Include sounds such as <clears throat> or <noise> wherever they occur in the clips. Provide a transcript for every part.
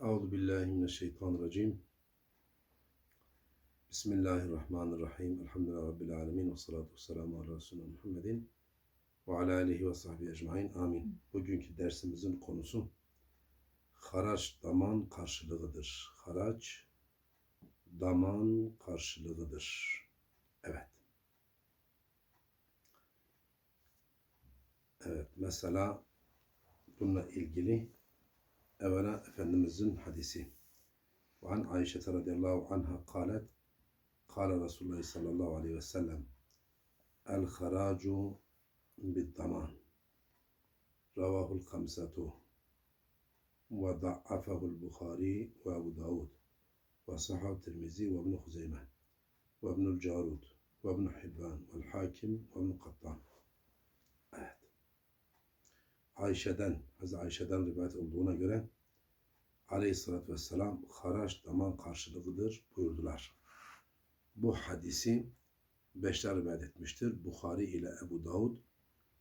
Euzu billahi mineşşeytanirracim. Bismillahirrahmanirrahim. Elhamdülillahi rabbil alamin ve salatu vesselamu ala resulina Muhammedin ve ala alihi ve sahbihi ecmaîn. Amin. Bugünkü dersimizin konusu haraç daman karşılığıdır. Haraç daman karşılığıdır. Evet. Evet, mesela bununla ilgili أولا أفندم الزن حديثي. وعن عائشة رضي الله عنها قالت قال رسول الله صلى الله عليه وسلم الخراج بالضمان. رواه الخمسة وضعفه البخاري وأبو داود وصححه الترمذي وابن خزيمة وابن الجارود وابن حبان والحاكم وابن قطان. Ayşe'den, Hazreti Ayşe'den rivayet olduğuna göre Aleyhisselatü Vesselam haraç daman karşılığıdır buyurdular. Bu hadisi beşler rivayet etmiştir. Bukhari ile Ebu Davud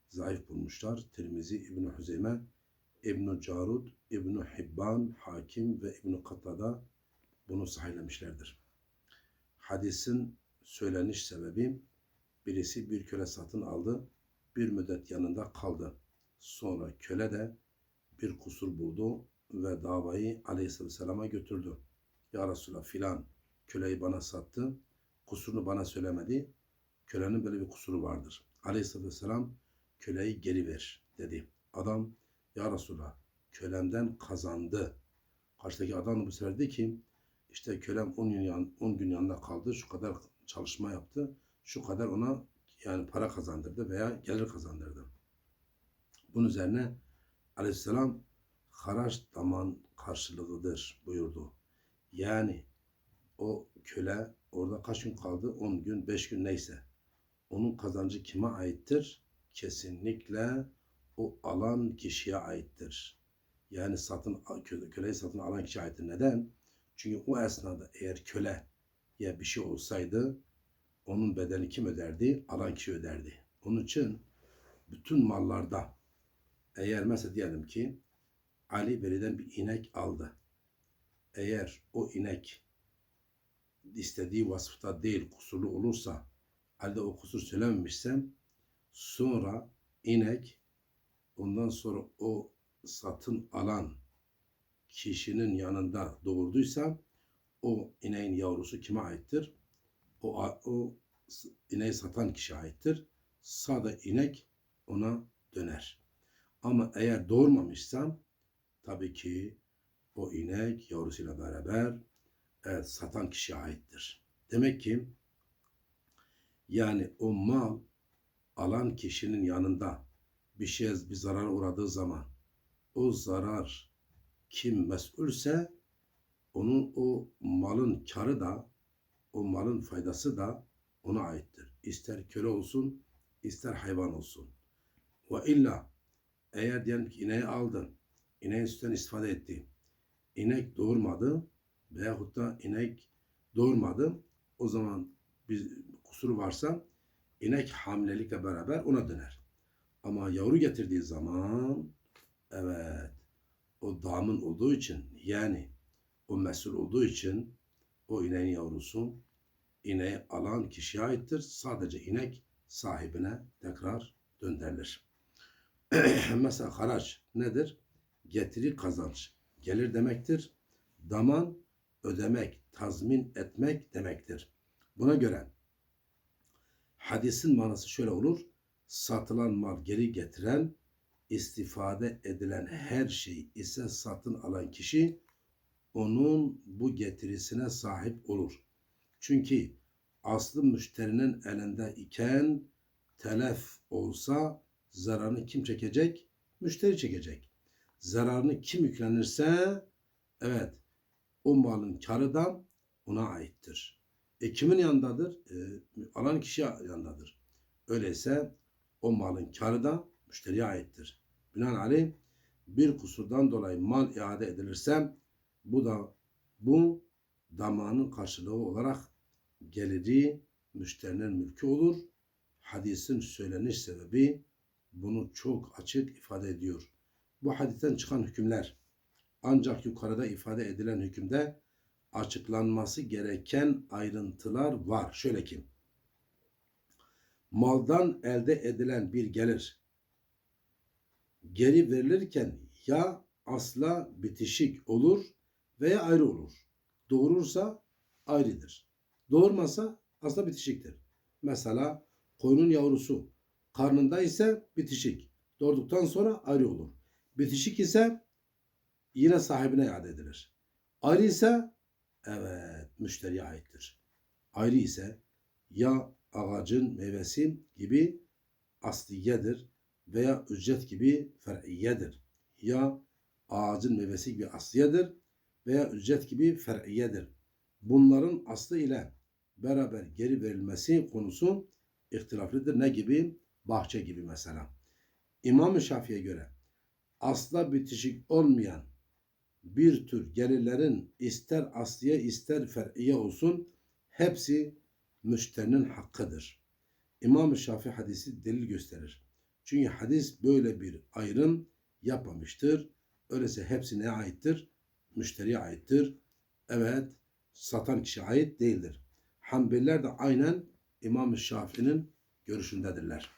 zayıf bulmuşlar. Tirmizi, İbn Hüzeyme, İbn Carud, İbn Hibban, Hakim ve İbn Kattada bunu sahihlemişlerdir. Hadisin söyleniş sebebi birisi bir köle satın aldı, bir müddet yanında kaldı. Sonra köle de bir kusur buldu ve davayı Aleyhisselam'a götürdü. Ya Resulallah filan köleyi bana sattı, kusurunu bana söylemedi. Kölenin böyle bir kusuru vardır. Aleyhisselam köleyi geri ver dedi. Adam ya Resulallah kölemden kazandı. Karşıdaki adam bu sefer dedi ki işte kölem 10 gün, yan, 10 gün yanında kaldı. Şu kadar çalışma yaptı. Şu kadar ona yani para kazandırdı veya gelir kazandırdı. Bunun üzerine aleyhisselam haraç daman karşılığıdır buyurdu. Yani o köle orada kaç gün kaldı? 10 gün, 5 gün neyse. Onun kazancı kime aittir? Kesinlikle o alan kişiye aittir. Yani satın köleyi satın alan kişiye aittir. Neden? Çünkü o esnada eğer köle ya bir şey olsaydı onun bedeni kim öderdi? Alan kişi öderdi. Onun için bütün mallarda eğer mesela diyelim ki Ali Veli'den bir inek aldı. Eğer o inek istediği vasıfta değil kusurlu olursa Ali de o kusur söylememişse sonra inek ondan sonra o satın alan kişinin yanında doğurduysa o ineğin yavrusu kime aittir? O, o ineği satan kişiye aittir. Sağda inek ona döner. Ama eğer doğurmamışsam tabii ki o inek yavrusuyla beraber evet, satan kişiye aittir. Demek ki yani o mal alan kişinin yanında bir şey bir zarar uğradığı zaman o zarar kim mesulse onun o malın karı da o malın faydası da ona aittir. İster köle olsun, ister hayvan olsun. Ve illa eğer diyelim ki ineği aldın, ineğin sütünden istifade etti. İnek doğurmadı veyahut da inek doğurmadı. O zaman bir kusuru varsa inek hamilelikle beraber ona döner. Ama yavru getirdiği zaman evet o damın olduğu için yani o mesul olduğu için o ineğin yavrusu ineği alan kişiye aittir. Sadece inek sahibine tekrar döndürülür. <clears throat> Mesela haraç nedir? Getiri kazanç. Gelir demektir. Daman ödemek, tazmin etmek demektir. Buna göre hadisin manası şöyle olur. Satılan mal geri getiren, istifade edilen her şey ise satın alan kişi onun bu getirisine sahip olur. Çünkü aslı müşterinin elinde iken telef olsa zararını kim çekecek? Müşteri çekecek. Zararını kim yüklenirse evet o malın karı da ona aittir. E kimin yanındadır? E, alan kişi yanındadır. Öyleyse o malın karı da müşteriye aittir. Binaenaleyh bir kusurdan dolayı mal iade edilirse bu da bu damanın karşılığı olarak geliri müşterinin mülkü olur. Hadisin söyleniş sebebi bunu çok açık ifade ediyor. Bu hadisten çıkan hükümler Ancak yukarıda ifade edilen hükümde açıklanması gereken ayrıntılar var. Şöyle ki, maldan elde edilen bir gelir geri verilirken ya asla bitişik olur veya ayrı olur. Doğurursa ayrıdır. Doğurmasa asla bitişiktir. Mesela koyunun yavrusu karnında ise bitişik. Doğduktan sonra ayrı olur. Bitişik ise yine sahibine iade edilir. Ayrı ise evet müşteriye aittir. Ayrı ise ya ağacın meyvesi gibi asliyedir veya ücret gibi fer'iyedir. Ya ağacın meyvesi gibi asliyedir veya ücret gibi fer'iyedir. Bunların aslı ile beraber geri verilmesi konusu ihtilaflıdır. Ne gibi? Bahçe gibi mesela. İmam-ı Şafii'ye göre asla bitişik olmayan bir tür gelirlerin ister asliye ister fer'iye olsun hepsi müşterinin hakkıdır. İmam-ı Şafii hadisi delil gösterir. Çünkü hadis böyle bir ayrım yapmamıştır. Öyleyse hepsi neye aittir? Müşteriye aittir. Evet, satan kişiye ait değildir. Hanbeliler de aynen İmam-ı Şafii'nin görüşündedirler.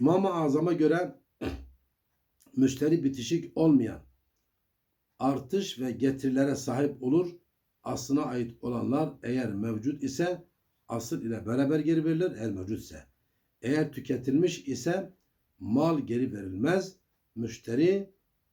İmam-ı Azam'a göre <clears throat> müşteri bitişik olmayan artış ve getirilere sahip olur. Aslına ait olanlar eğer mevcut ise asıl ile beraber geri verilir eğer mevcutse. Eğer tüketilmiş ise mal geri verilmez. Müşteri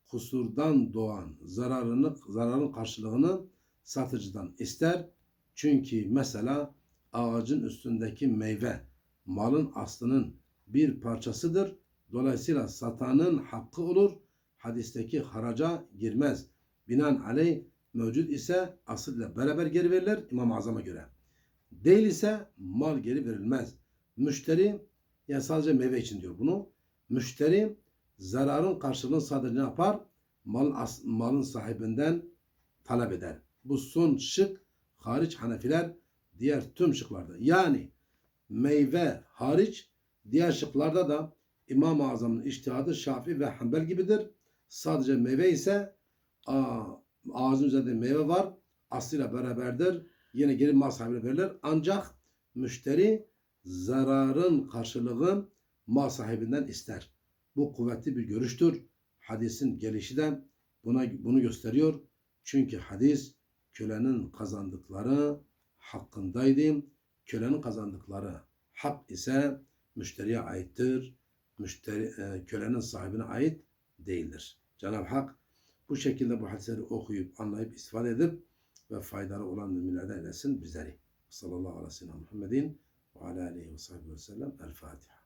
kusurdan doğan zararını zararın karşılığını satıcıdan ister. Çünkü mesela ağacın üstündeki meyve malın aslının bir parçasıdır. Dolayısıyla satanın hakkı olur. Hadisteki haraca girmez. Binaenaleyh mevcut ise asıl ile beraber geri verilir İmam-ı Azam'a göre. Değil ise mal geri verilmez. Müşteri yani sadece meyve için diyor bunu. Müşteri zararın karşılığını sadece ne yapar? As, malın sahibinden talep eder. Bu son şık hariç Hanefiler diğer tüm şıklarda. Yani meyve hariç diğer şıklarda da İmam-ı Azam'ın iştihadı Şafi ve Hanbel gibidir. Sadece meyve ise aa, ağacın üzerinde meyve var. Aslıyla beraberdir. Yine geri mal sahibine verilir. Ancak müşteri zararın karşılığını mal sahibinden ister. Bu kuvvetli bir görüştür. Hadisin gelişi de buna bunu gösteriyor. Çünkü hadis kölenin kazandıkları hakkındaydı. Kölenin kazandıkları hak ise müşteriye aittir. Müşteri, e, kölenin sahibine ait değildir. Cenab-ı Hak bu şekilde bu hadisleri okuyup, anlayıp, istifade edip ve faydalı olan müminlerden eylesin bizleri. Sallallahu aleyhi ve sellem Muhammedin ve aleyhi ve sellem. El Fatiha.